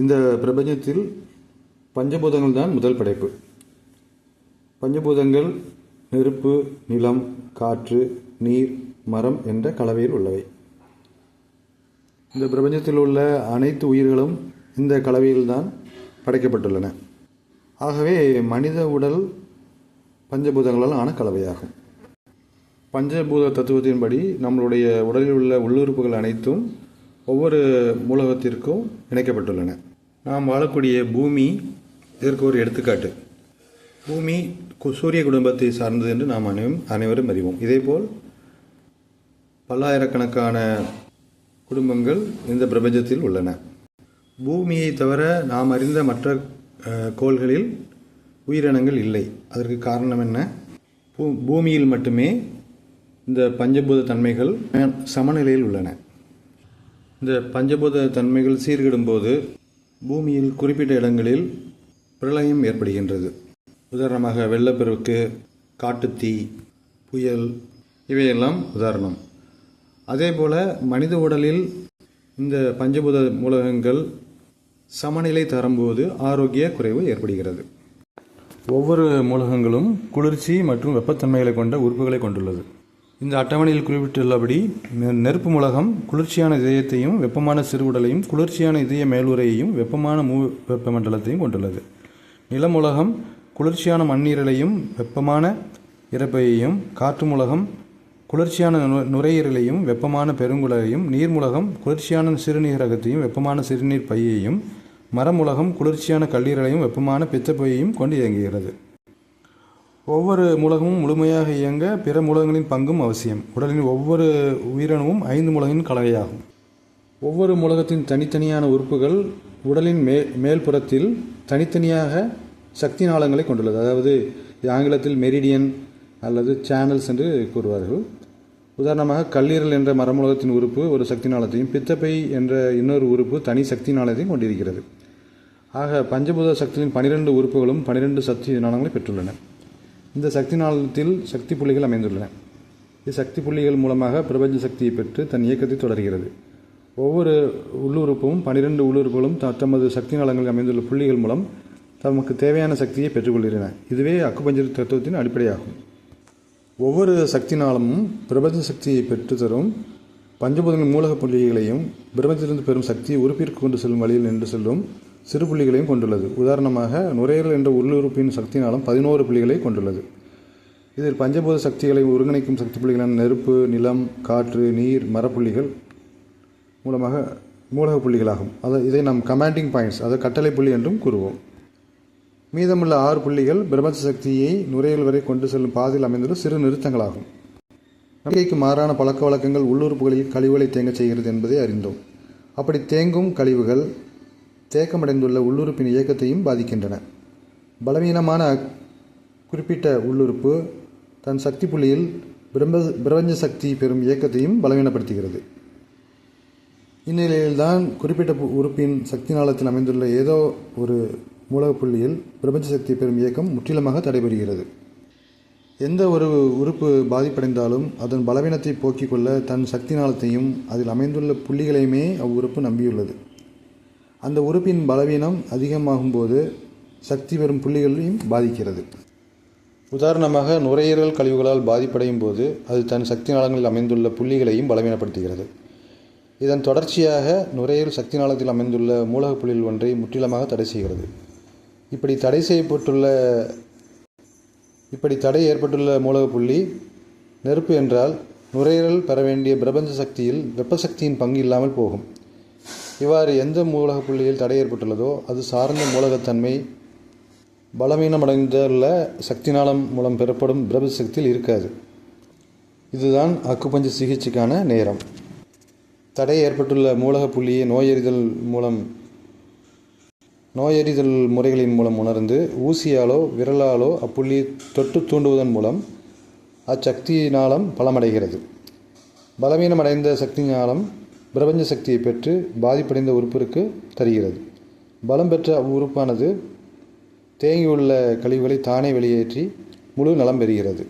இந்த பிரபஞ்சத்தில் பஞ்சபூதங்கள் தான் முதல் படைப்பு. பஞ்சபூதங்கள் நெருப்பு நிலம் காற்று நீர் மரம் என்ற கலவையில் உள்ளவை. இந்த பிரபஞ்சத்தில் உள்ள அனைத்து உயிர்களும் இந்த கலவையில்தான் படைக்கப்பட்டுள்ளன. ஆகவே மனித உடல் பஞ்சபூதங்களால் ஆன கலவையாகும். பஞ்சபூத தத்துவத்தின்படி நம்மளுடைய உடலில் உள்ள உள்ளுறுப்புகள் அனைத்தும் ஒவ்வொரு மூலகத்திற்கும் இணைக்கப்பட்டுள்ளன. நாம் வாழக்கூடிய பூமி இதற்கு ஒரு எடுத்துக்காட்டு. பூமி கு- சூரிய குடும்பத்தை சார்ந்தது என்று நாம் அனைவரும் அனைவரும் அறிவோம். இதேபோல் பல்லாயிரக்கணக்கான குடும்பங்கள் இந்த பிரபஞ்சத்தில் உள்ளன. பூமியை தவிர நாம் அறிந்த மற்ற கோள்களில் உயிரினங்கள் இல்லை. அதற்கு காரணம் என்ன? பூ- பூமியில் மட்டுமே இந்த பஞ்சபூத தன்மைகள் சமநிலையில் உள்ளன. இந்த பஞ்சபூத தன்மைகள் சீர்கிடும்போது பூமியில் குறிப்பிட்ட இடங்களில் பிரளயம் ஏற்படுகின்றது. உதாரணமாக வெள்ளப்பெருக்கு காட்டுத்தீ புயல் இவையெல்லாம் உதாரணம். அதேபோல மனித உடலில் இந்த பஞ்சபூத மூலகங்கள் சமநிலை தரும்போது ஆரோக்கிய குறைவு ஏற்படுகிறது. ஒவ்வொரு மூலகங்களும் குளிர்ச்சி மற்றும் வெப்பத்தன்மைகளை கொண்ட உறுப்புகளை கொண்டுள்ளது. இந்த அட்டவணையில் குறிப்பிட்டுள்ளபடி நெ- நெருப்பு மூலகம் குளிர்ச்சியான இதயத்தையும் வெப்பமான சிறுகுடலையும் குளிர்ச்சியான இதய மேலுறையையும் வெப்பமான மூ வெப்பமண்டலத்தையும் கொண்டுள்ளது. நிலமுலகம் குளிர்ச்சியான மண்ணீரலையும் வெப்பமான இறப்பையையும் காற்று மூலகம் குளிர்ச்சியான நு- நுரையீரலையும் வெப்பமான பெருங்குடலையும் நீர்முலகம் குளிர்ச்சியான சிறுநீரகத்தையும் வெப்பமான சிறுநீர் பையையும் மரமுலகம் குளிர்ச்சியான கல்லீரலையும் வெப்பமான பித்தப்பையையும் கொண்டு இயங்குகிறது. ஒவ்வொரு மூலகமும் முழுமையாக இயங்க பிற மூலகங்களின் பங்கும் அவசியம். உடலின் ஒவ்வொரு உயிரணுவும் ஐந்து மூலகின் கலவையாகும். ஒவ்வொரு மூலகத்தின் தனித்தனியான உறுப்புகள் உடலின் மே மேல்புறத்தில் தனித்தனியாக சக்தி நாளங்களை கொண்டுள்ளது. அதாவது ஆங்கிலத்தில் மெரிடியன் அல்லது சேனல்ஸ் என்று கூறுவார்கள். உதாரணமாக கல்லீரல் என்ற மரமூலகத்தின் உறுப்பு ஒரு சக்தி நாளத்தையும் பித்தப்பை என்ற இன்னொரு உறுப்பு தனி சக்தி நாளத்தையும் கொண்டிருக்கிறது. ஆக பஞ்சபூத சக்தியின் பனிரெண்டு உறுப்புகளும் பனிரெண்டு சக்தி நாளங்களை பெற்றுள்ளன. இந்த சக்தி நாளத்தில் சக்தி புள்ளிகள் அமைந்துள்ளன. இது சக்தி புள்ளிகள் மூலமாக பிரபஞ்ச சக்தியை பெற்று தன் இயக்கத்தை தொடர்கிறது. ஒவ்வொரு உள்ளுறுப்பும் பனிரெண்டு உள்ளுறுப்புகளும் த- தமது சக்தி நாளங்களில் அமைந்துள்ள புள்ளிகள் மூலம் தமக்கு தேவையான சக்தியை பெற்றுக்கொள்கின்றன. இதுவே அக்குபஞ்சர் தத்துவத்தின் அடிப்படையாகும். ஒவ்வொரு சக்தி நாளமும் பிரபஞ்ச சக்தியை பெற்று தரும் பஞ்சபூதங்களின் மூலக புள்ளிகளையும் பிரபஞ்சத்திலிருந்து பெறும் சக்தியை உறுப்பிற்கு கொண்டு செல்லும் வழியில் நின்று செல்லும் சிறு புள்ளிகளையும் கொண்டுள்ளது. உதாரணமாக நுரையீரல் என்ற உள்ளுறுப்பின் சக்தினாலும் பதினோரு புள்ளிகளை கொண்டுள்ளது. இதில் பஞ்சபூத சக்திகளை ஒருங்கிணைக்கும் சக்தி புள்ளிகளான நெருப்பு நிலம் காற்று நீர் மரப்புள்ளிகள் மூலமாக மூலக புள்ளிகளாகும். அதை இதை நாம் கமாண்டிங் பாயிண்ட்ஸ் அதை கட்டளை புள்ளி என்றும் கூறுவோம். மீதமுள்ள ஆறு புள்ளிகள் பிரபஞ்ச சக்தியை நுரையீரல் வரை கொண்டு செல்லும் பாதையில் அமைந்துள்ள சிறு நிறுத்தங்களாகும். நம்பிக்கைக்கு மாறான பழக்க வழக்கங்கள் உள்ளுறுப்புகளில் கழிவுகளை தேங்கச் செய்கிறது என்பதை அறிந்தோம். அப்படி தேங்கும் கழிவுகள் தேக்கமடைந்துள்ள உள்ளுறுப்பின் இயக்கத்தையும் பாதிக்கின்றன. பலவீனமான குறிப்பிட்ட உள்ளுறுப்பு தன் சக்தி புள்ளியில் பிரம்ப பிரபஞ்ச சக்தி பெறும் இயக்கத்தையும் பலவீனப்படுத்துகிறது. இந்நிலையில்தான் குறிப்பிட்ட பு- உறுப்பின் சக்தி நாளத்தில் அமைந்துள்ள ஏதோ ஒரு மூலக புள்ளியில் பிரபஞ்ச சக்தி பெறும் இயக்கம் முற்றிலுமாக தடைபெறுகிறது. எந்த ஒரு உறுப்பு பாதிப்படைந்தாலும் அதன் பலவீனத்தை போக்கிக் கொள்ள தன் சக்தி நாளத்தையும் அதில் அமைந்துள்ள புள்ளிகளையுமே அவ்வுறுப்பு நம்பியுள்ளது. அந்த உறுப்பின் பலவீனம் அதிகமாகும்போது சக்தி பெறும் புள்ளிகளையும் பாதிக்கிறது. உதாரணமாக நுரையீரல் கழிவுகளால் பாதிப்படையும் போது அது தன் சக்தி நாளங்களில் அமைந்துள்ள புள்ளிகளையும் பலவீனப்படுத்துகிறது. இதன் தொடர்ச்சியாக நுரையீரல் சக்தி நாளத்தில் அமைந்துள்ள மூலகப் புள்ளிகள் ஒன்றை முற்றிலுமாக தடை செய்கிறது. இப்படி தடை செய்யப்பட்டுள்ள இப்படி தடை ஏற்பட்டுள்ள மூலகப் புள்ளி நெருப்பு என்றால் நுரையீரல் பெற வேண்டிய பிரபஞ்ச சக்தியில் வெப்பசக்தியின் பங்கு இல்லாமல் போகும். இவ்வாறு எந்த மூலக புள்ளியில் தடை ஏற்பட்டுள்ளதோ அது சார்ந்த மூலகத்தன்மை பலவீனமடைந்துள்ள சக்தி நாளம் மூலம் பெறப்படும் பிரபு சக்தியில் இருக்காது. இதுதான் அக்குபஞ்ச சிகிச்சைக்கான நேரம். தடை ஏற்பட்டுள்ள மூலக புள்ளியை நோயறிதல் மூலம் நோயறிதல் முறைகளின் மூலம் உணர்ந்து ஊசியாலோ விரலாலோ அப்புள்ளியை தொட்டு தூண்டுவதன் மூலம் அச்சக்தி நாளம் பலமடைகிறது. பலவீனமடைந்த சக்தி நாளம் பிரபஞ்ச சக்தியை பெற்று பாதிப்படைந்த உறுப்பிற்கு தருகிறது. பலம் பெற்ற அவ்வுறுப்பானது தேங்கியுள்ள கழிவுகளை தானே வெளியேற்றி முழு நலம் பெறுகிறது.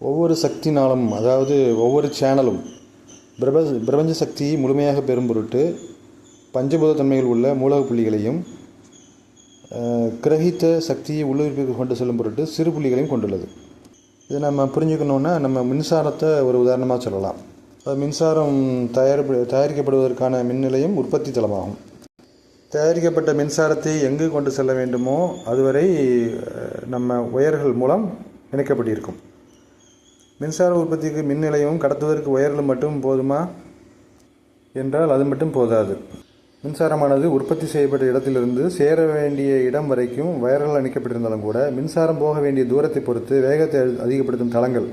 ஒவ்வொரு சக்தி நாளும் அதாவது ஒவ்வொரு சேனலும் பிரப பிரபஞ்ச சக்தியை முழுமையாக பெறும் பொருட்டு பஞ்சபூத தன்மையில் உள்ள மூலக புள்ளிகளையும் கிரகித்த சக்தியை உள்ளுறுப்பிற்கு கொண்டு செல்லும் பொருட்டு சிறு புள்ளிகளையும் கொண்டுள்ளது. இதை நம்ம புரிஞ்சுக்கணுன்னா நம்ம மின்சாரத்தை ஒரு உதாரணமாக சொல்லலாம். மின்சாரம் தயார் தயாரிக்கப்படுவதற்கான மின் நிலையம் உற்பத்தி தளமாகும். தயாரிக்கப்பட்ட மின்சாரத்தை எங்கு கொண்டு செல்ல வேண்டுமோ அதுவரை நம்ம ஒயர்கள் மூலம் இணைக்கப்பட்டிருக்கும். மின்சார உற்பத்திக்கு மின் நிலையமும் கடத்துவதற்கு ஒயர்கள் மட்டும் போதுமா? என்றால் அது மட்டும் போதாது. மின்சாரமானது உற்பத்தி செய்யப்பட்ட இடத்திலிருந்து சேர வேண்டிய இடம் வரைக்கும் வயர்கள் அணிக்கப்பட்டிருந்தாலும் கூட மின்சாரம் போக வேண்டிய தூரத்தை பொறுத்து வேகத்தை அதி- அதிகப்படுத்தும் தளங்கள்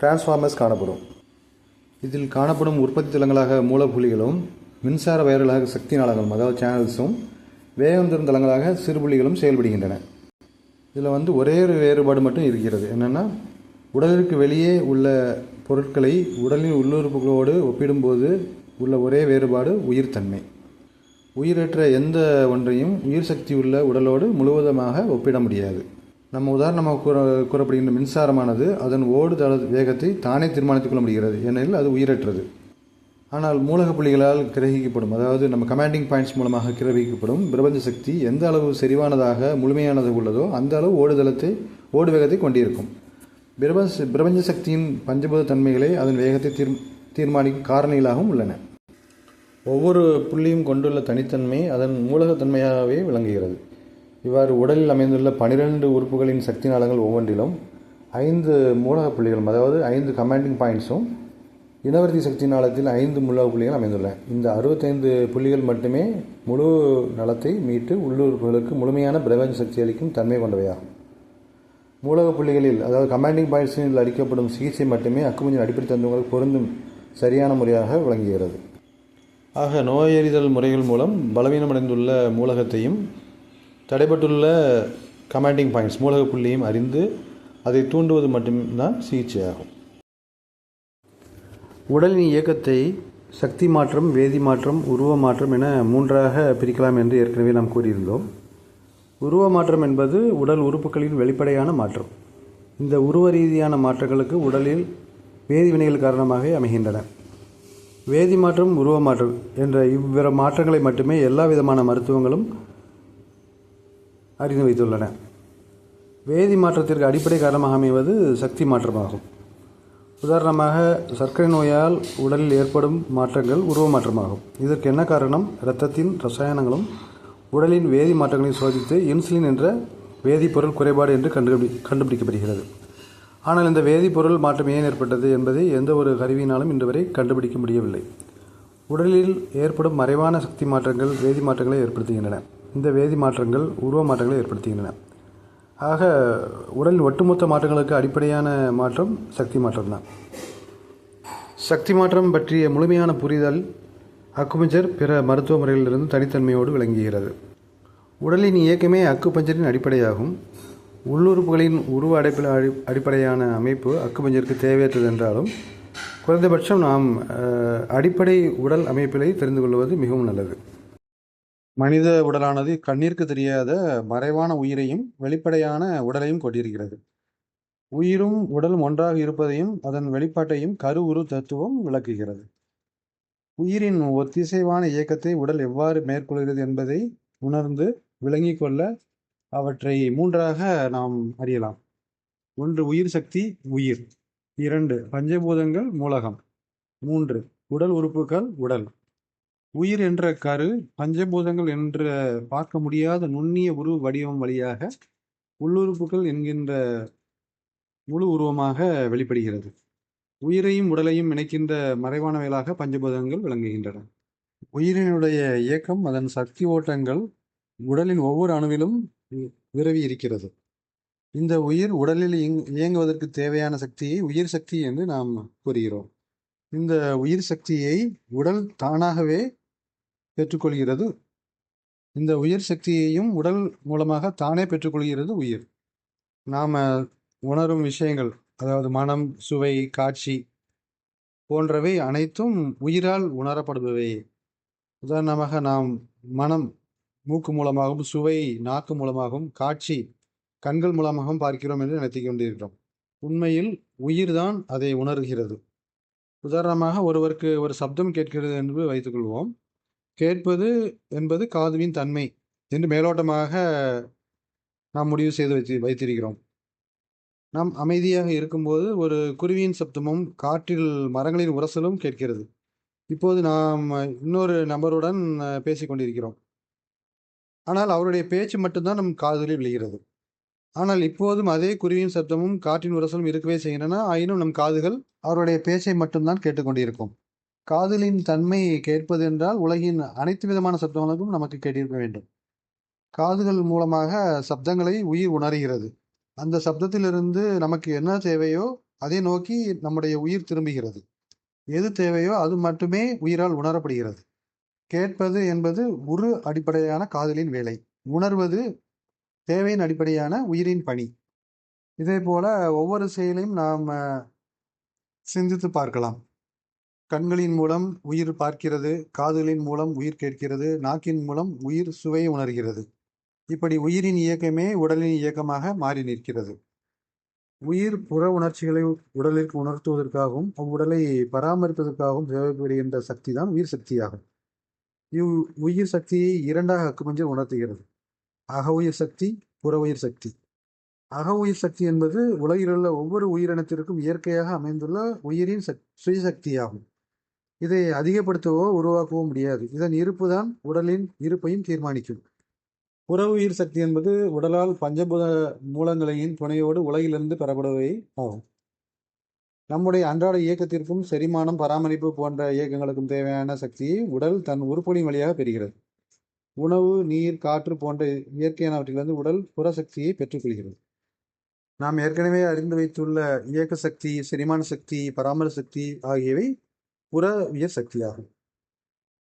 டிரான்ஸ்ஃபார்மர்ஸ் காணப்படும். இதில் காணப்படும் உற்பத்தி தளங்களாக மூலப்புள்ளிகளும் மின்சார வயர்களாக சக்தி நாளங்களும் அதாவது சேனல்ஸும் வேகம் தரும் தளங்களாக சிறுபுள்ளிகளும் செயல்படுகின்றன. இதில் வந்து ஒரே ஒரு வேறுபாடு மட்டும் இருக்கிறது. என்னென்னா உடலிற்கு வெளியே உள்ள பொருட்களை உடலின் உள்ளுறுப்புகளோடு ஒப்பிடும்போது உள்ள ஒரே வேறுபாடு உயிர்த்தன்மை. உயிரற்ற எந்த ஒன்றையும் உயிர் சக்தி உள்ள உடலோடு முழுவதுமாக ஒப்பிட முடியாது. நம்ம உதாரணமாக கூற கூறப்படுகின்ற மின்சாரமானது அதன் ஓடுதள வேகத்தை தானே தீர்மானித்துக் கொள்ள முடிகிறது. ஏனெனில் அது உயிரற்றது. ஆனால் மூலக புள்ளிகளால் கிரகிக்கப்படும் அதாவது நம்ம கமாண்டிங் பாயிண்ட்ஸ் மூலமாக கிரகிக்கப்படும் பிரபஞ்ச சக்தி எந்த அளவு செறிவானதாக முழுமையானது உள்ளதோ அந்த அளவு ஓடுதளத்தை ஓடு வேகத்தை கொண்டிருக்கும். பிரபஞ்ச பிரபஞ்ச சக்தியின் பஞ்சபூத தன்மைகளை அதன் வேகத்தை தீர் தீர்மானிக்கும் காரணிகளாகவும் உள்ளன. ஒவ்வொரு புள்ளியும் கொண்டுள்ள தனித்தன்மை அதன் மூலகத்தன்மையாகவே விளங்குகிறது. இவ்வாறு உடலில் அமைந்துள்ள பனிரெண்டு உறுப்புகளின் சக்தி நாளங்கள் ஒவ்வொன்றிலும் ஐந்து மூலக புள்ளிகளும் அதாவது ஐந்து கமாண்டிங் பாயிண்ட்ஸும் இனவர்த்தி சக்தி நாளத்தில் ஐந்து மூலக புள்ளிகள் அமைந்துள்ளன. இந்த அறுபத்தைந்து புள்ளிகள் மட்டுமே முழு நலத்தை மீட்டு உள்ளுறுப்புகளுக்கு முழுமையான பிரபஞ்ச சக்தி அளிக்கும் தன்மை கொண்டவையாகும் மூலக புள்ளிகளில் அதாவது கமாண்டிங் பாயிண்ட்ஸில் அளிக்கப்படும் சிகிச்சை மட்டுமே அக்குமஞ்சின் அடிப்படை தத்துவங்களுக்கு பொருந்தும் சரியான முறையாக விளங்குகிறது. ஆக நோயறிதல் முறைகள் மூலம் பலவீனமடைந்துள்ள மூலகத்தையும் தடைப்பட்டுள்ள கமாண்டிங் பாயிண்ட்ஸ் மூலக புள்ளியும் அறிந்து அதை தூண்டுவது மட்டும்தான் சிகிச்சையாகும். உடலின் இயக்கத்தை சக்தி மாற்றம் வேதி மாற்றம் உருவ மாற்றம் என மூன்றாக பிரிக்கலாம் என்று ஏற்கனவே நாம் கூறியிருந்தோம். உருவ மாற்றம் என்பது உடல் உறுப்புகளின் வெளிப்படையான மாற்றம். இந்த உருவ ரீதியான மாற்றங்களுக்கு உடலில் வேதிவினைகள் காரணமாக அமைகின்றன. வேதி மாற்றம் உருவ மாற்றம் என்ற இவ்விர மாற்றங்களை மட்டுமே எல்லா விதமான மருத்துவங்களும் அறிந்து வைத்துள்ளன. வேதி மாற்றத்திற்கு அடிப்படை காரணமாக அமைவது சக்தி மாற்றமாகும். உதாரணமாக சர்க்கரை நோயால் உடலில் ஏற்படும் மாற்றங்கள் உருவ மாற்றமாகும். இதற்கு என்ன காரணம்? இரத்தத்தின் ரசாயனங்களும் உடலின் வேதி மாற்றங்களை சோதித்து இன்சுலின் என்ற வேதிப்பொருள் குறைபாடு என்று கண்டுபிடி கண்டுபிடிக்கப்படுகிறது. ஆனால் இந்த வேதிப்பொருள் மாற்றம் ஏன் ஏற்பட்டது என்பதை எந்த ஒரு கருவியினாலும் இன்று வரை கண்டுபிடிக்க முடியவில்லை. உடலில் ஏற்படும் மறைவான சக்தி மாற்றங்கள் வேதி மாற்றங்களை ஏற்படுத்துகின்றன. இந்த வேதி மாற்றங்கள் உருவ மாற்றங்களை ஏற்படுத்துகின்றன. ஆக உடல் ஒட்டுமொத்த மாற்றங்களுக்கு அடிப்படையான மாற்றம் சக்தி மாற்றம் தான். சக்தி மாற்றம் பற்றிய முழுமையான புரிதல் அக்குபஞ்சர் பிற மருத்துவ முறைகளிலிருந்து தனித்தன்மையோடு விளங்குகிறது. உடலின் இயக்கமே அக்குபஞ்சரின் அடிப்படையாகும். உள்ளுறுப்புகளின் உருவ அடைப்பில் அடி அடிப்படையான அமைப்பு அக்குபஞ்சருக்கு தேவையற்றது என்றாலும் குறைந்தபட்சம் நாம் அடிப்படை உடல் அமைப்பிலை தெரிந்து கொள்வது மிகவும் நல்லது. மனித உடலானது கண்ணிற்கு தெரியாத மறைவான உயிரையும் வெளிப்படையான உடலையும் கொண்டிருக்கிறது. உயிரும் உடலும் ஒன்றாக இருப்பதையும் அதன் வெளிப்பாட்டையும் கருவுரு தத்துவம் விளக்குகிறது. உயிரின் ஒத்திசைவான இயக்கத்தை உடல் எவ்வாறு மேற்கொள்கிறது என்பதை உணர்ந்து விளங்கிக் கொள்ள அவற்றை மூன்றாக நாம் அறியலாம். ஒன்று உயிர் சக்தி உயிர். இரண்டு பஞ்சபூதங்கள் மூலகம். மூன்று உடல் உறுப்புகள் உடல். உயிர் என்ற கரு பஞ்சபூதங்கள் என்ற பார்க்க முடியாத நுண்ணிய உருவ வடிவம் வழியாக உள்ளுறுப்புகள் என்கின்ற முழு உருவமாக வெளிப்படுகிறது. உயிரையும் உடலையும் இணைக்கின்ற மறைவானவைகளாக பஞ்சபூதங்கள் விளங்குகின்றன. உயிரினுடைய இயக்கம் அதன் சக்தி ஓட்டங்கள் உடலின் ஒவ்வொரு அணுவிலும் விரவி இருக்கிறது. இந்த உயிர் உடலில் இயங்குவதற்கு தேவையான சக்தியை உயிர் சக்தி என்று நாம் கூறுகிறோம். இந்த உயிர் சக்தியை உடல் தானாகவே பெற்றுக்கொள்கிறது. இந்த உயிர் சக்தியையும் உடல் மூலமாக தானே பெற்றுக்கொள்கிறது உயிர். நாம் உணரும் விஷயங்கள் அதாவது மனம் சுவை காட்சி போன்றவை அனைத்தும் உயிரால் உணரப்படுபவை. உதாரணமாக நாம் மனம் மூக்கு மூலமாகவும் சுவை நாக்கு மூலமாகவும் காட்சி கண்கள் மூலமாகவும் பார்க்கிறோம் என்று நினைத்துக் கொண்டிருக்கிறோம். உண்மையில் உயிர்தான் அதை உணர்கிறது. உதாரணமாக ஒருவருக்கு ஒரு சப்தம் கேட்கிறது என்று வைத்துக்கொள்வோம். கேட்பது என்பது காதுவின் தன்மை என்று மேலோட்டமாக நாம் முடிவு செய்து வைத்து வைத்திருக்கிறோம். நாம் அமைதியாக இருக்கும்போது ஒரு குருவியின் சப்தமும் காற்றில் மரங்களின் உரசலும் கேட்கிறது. இப்போது நாம் இன்னொரு நபருடன் பேசிக்கொண்டிருக்கிறோம் கொண்டிருக்கிறோம். ஆனால் அவருடைய பேச்சு மட்டும்தான் நம் காதுகளில் விழுகிறது. ஆனால் இப்போதும் அதே குருவியின் சப்தமும் காற்றின் உரசலும் இருக்கவே செய்கின்றன. ஆயினும் நம் காதுகள் அவருடைய பேச்சை மட்டும்தான் கேட்டுக்கொண்டிருக்கும் காதலின் தன்மை கேட்பதென்றால் உலகின் அனைத்து விதமான சப்தங்களுக்கும் நமக்கு கேட்டிருக்க வேண்டும். காதுகள் மூலமாக சப்தங்களை உயிர் உணர்கிறது. அந்த சப்தத்திலிருந்து நமக்கு என்ன தேவையோ அதை நோக்கி நம்முடைய உயிர் திரும்புகிறது. எது தேவையோ அது மட்டுமே உயிரால் உணரப்படுகிறது. கேட்பது என்பது ஒரு அடிப்படையான காதலின் வேலை. உணர்வது தேவையின் அடிப்படையான உயிரின் பணி. இதே போல ஒவ்வொரு செயலையும் நாம் சிந்தித்து பார்க்கலாம். கண்களின் மூலம் உயிர் பார்க்கிறது காதுகளின் மூலம் உயிர் கேட்கிறது நாக்கின் மூலம் உயிர் சுவையை உணர்கிறது. இப்படி உயிரின் இயக்கமே உடலின் இயக்கமாக மாறி நிற்கிறது. உயிர் புற உணர்ச்சிகளை உடலிற்கு உணர்த்துவதற்காகவும் அவ்வுடலை பராமரிப்பதற்காகவும் தேவைப்படுகின்ற சக்தி தான் உயிர் சக்தியாகும். இவ் உயிர் சக்தியை இரண்டாக அக்குமஞ்சல் உணர்த்துகிறது. அக உயிர் சக்தி புற உயிர் சக்தி. அக உயிர் சக்தி என்பது உலகிலுள்ள ஒவ்வொரு உயிரினத்திற்கும் இயற்கையாக அமைந்துள்ள உயிரின் சக் சுயசக்தியாகும். இதை அதிகப்படுத்தவோ உருவாக்கவோ முடியாது. இதன் இருப்பு தான் உடலின் இருப்பையும் தீர்மானிக்கும். புற உயிர் சக்தி என்பது உடலால் பஞ்சபூத மூலங்களையின் துணையோடு உலகிலிருந்து பெறப்படுவை ஆகும். நம்முடைய அன்றாட இயக்கத்திற்கும் செரிமானம் பராமரிப்பு போன்ற இயக்கங்களுக்கும் தேவையான சக்தியை உடல் தன் உறுப்புகளின் வழியாக பெறுகிறது. உணவு நீர் காற்று போன்ற இயற்கையானவற்றிலிருந்து உடல் புற சக்தியை பெற்றுக்கொள்கிறது. நாம் ஏற்கனவே அறிந்து வைத்துள்ள இயக்க சக்தி செரிமான சக்தி பராமரி சக்தி ஆகியவை புற உயர் சக்தியாகும்.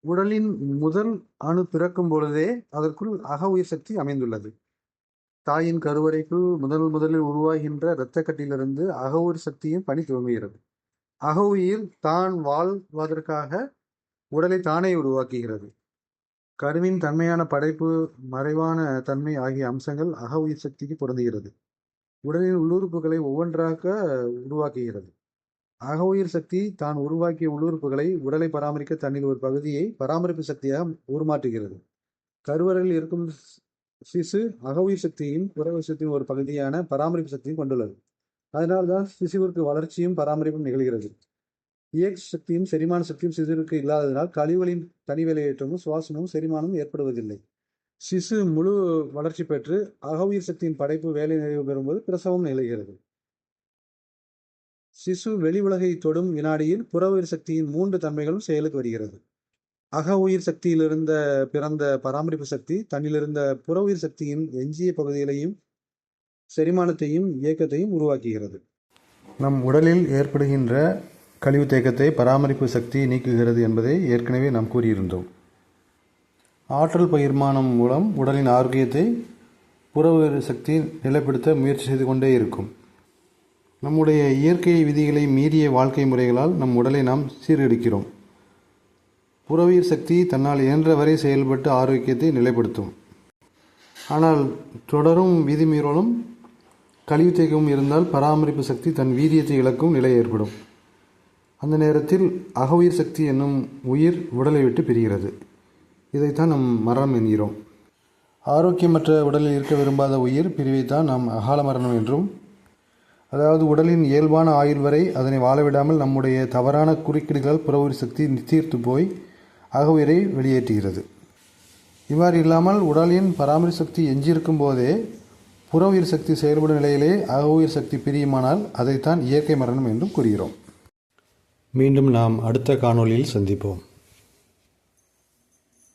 உடலின் முதல் அணு பிறக்கும் பொழுதே அதற்குள் அக உயிர் சக்தி அமைந்துள்ளது. தாயின் கருவறைக்குள் முதல் முதலில் உருவாகின்ற இரத்தக்கட்டிலிருந்து அக சக்தியும் சக்தியின் பணி துவங்குகிறது. அக உயிர் தான் வாழ்வதற்காக உடலை தானே உருவாக்குகிறது. கருவின் தன்மையான படைப்பு மறைவான தன்மை ஆகிய அம்சங்கள் அக உயிர் சக்திக்கு பொருந்துகிறது. உடலின் உள்ளுறுப்புகளை ஒவ்வொன்றாக உருவாக்குகிறது. அக உயிர் சக்தி தான் உருவாக்கிய உள்ளுறுப்புகளை உடலை பராமரிக்க தன்னில் ஒரு பகுதியை பராமரிப்பு சக்தியாக உருமாற்றுகிறது. கருவறையில் இருக்கும் சிசு அக உயிர் சக்தியின் புற சக்தியின் ஒரு பகுதியான பராமரிப்பு சக்தியும் கொண்டுள்ளது. அதனால்தான் சிசுவிற்கு வளர்ச்சியும் பராமரிப்பும் நிகழ்கிறது. இயக்க சக்தியும் செரிமான சக்தியும் சிசுவிற்கு இல்லாததினால் கழிவுகளின் தனி வெளியேற்றமும் சுவாசமும் செரிமானமும் ஏற்படுவதில்லை. சிசு முழு வளர்ச்சி பெற்று அகவுயிர் சக்தியின் படைப்பு வேலை நிறைவு பெறும்போது பிரசவம் நிகழ்கிறது. சிசு வெளி உலகை தொடும் வினாடியில் புற உயிர் சக்தியின் மூன்று தன்மைகளும் செயலுக்கு வருகிறது. அக உயிர் சக்தியிலிருந்த பிறந்த பராமரிப்பு சக்தி தன்னிலிருந்த புற உயிர் சக்தியின் எஞ்சிய பகுதிகளையும் செரிமானத்தையும் இயக்கத்தையும் உருவாக்குகிறது. நம் உடலில் ஏற்படுகின்ற கழிவு தேக்கத்தை பராமரிப்பு சக்தி நீக்குகிறது என்பதை ஏற்கனவே நாம் கூறியிருந்தோம். ஆற்றல் பகிர்மானம் மூலம் உடலின் ஆரோக்கியத்தை புற உயிர் சக்தி நிலைப்படுத்த முயற்சி செய்து கொண்டே இருக்கும். நம்முடைய இயற்கை விதிகளை மீறிய வாழ்க்கை முறைகளால் நம் உடலை நாம் சீரடிக்கிறோம் புறவீர் சக்தி தன்னால் இயன்றவரை செயல்பட்டு ஆரோக்கியத்தை நிலைப்படுத்தும். ஆனால் தொடரும் விதிமீறலும் கழிவு தேக்கமும் இருந்தால் பராமரிப்பு சக்தி தன் வீரியத்தை இழக்கும் நிலை ஏற்படும். அந்த நேரத்தில் அகவுயிர் சக்தி என்னும் உயிர் உடலை விட்டு பிரிகிறது. இதைத்தான் நம் மரணம் என்கிறோம். ஆரோக்கியமற்ற உடலில் இருக்க விரும்பாத உயிர் பிரிவைத்தான் நாம் அகால மரணம் என்றும் அதாவது உடலின் இயல்பான ஆயுள் வரை அதனை வாழவிடாமல் நம்முடைய தவறான குறுக்கீடுகளால் உயிர் சக்தி தீர்த்து போய் அகவுயிரை வெளியேற்றுகிறது. இவ்வாறு இல்லாமல் உடலின் பராமரி சக்தி எஞ்சியிருக்கும் போதே புற உயிர் சக்தி செயல்படும் நிலையிலே அகவுயிர் சக்தி பிரியுமானால் அதைத்தான் இயற்கை மரணம் என்றும் கூறுகிறோம். மீண்டும் நாம் அடுத்த காணொளியில் சந்திப்போம்.